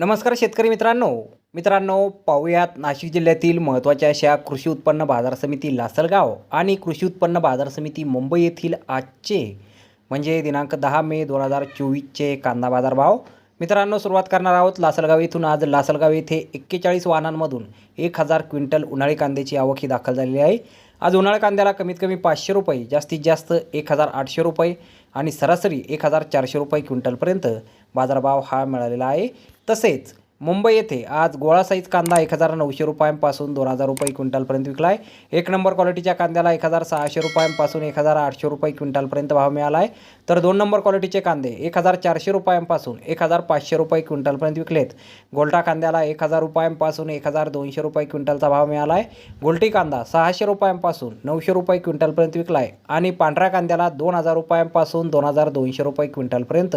नमस्कार शेतकरी मित्रांनो. मित्रांनो पाहूयात नाशिक जिल्ह्यातील महत्त्वाच्या अशा कृषी उत्पन्न बाजार समिती लासलगाव आणि कृषी उत्पन्न बाजार समिती मुंबई येथील आजचे म्हणजे दिनांक दहा मे दोन हजार चोवीसचे कांदा बाजार भाव मित्रांनो सुरुवात करणार आहोत लासलगाव येथून. आज लासलगाव येथे एक्केचाळीस वाहनांमधून एक हजार क्विंटल उन्हाळी कांद्याची आवक ही दाखल झालेली आहे. आज उन्हाळ्या कांद्याला कमीत कमी पाचशे रुपये जास्तीत जास्त एक हजार आठशे रुपये आणि सरासरी एक हजार चारशे रुपये क्विंटलपर्यंत. बाजारभाव हा मिळालेला आहे. तसेच मुंबई येथे आज गोळा साईज कांदा एक हजार नऊशे रुपयांपासून दोन हजार रुपये क्विंटलपर्यंत विकला आहे एक नंबर क्वालिटीच्या कांद्याला एक हजार सहाशे रुपयांपासून एक हजार आठशे रुपये क्विंटलपर्यंत भाव मिळाला आहे तर दोन नंबर क्वालिटीचे कांदे एक हजार चारशे रुपयांपासून एक हजार पाचशे रुपये क्विंटलपर्यंत विकलेत. गोल्टा कांद्याला एक हजार रुपयांपासून एक हजार दोनशे रुपये क्विंटलचा भाव मिळाला आहे गोल्टी कांदा सहाशे रुपयांपासून नऊशे रुपये क्विंटलपर्यंत विकला आहे आणि पांढऱ्या कांद्याला दोन हजार रुपयांपासून दोन हजार दोनशे रुपये क्विंटलपर्यंत.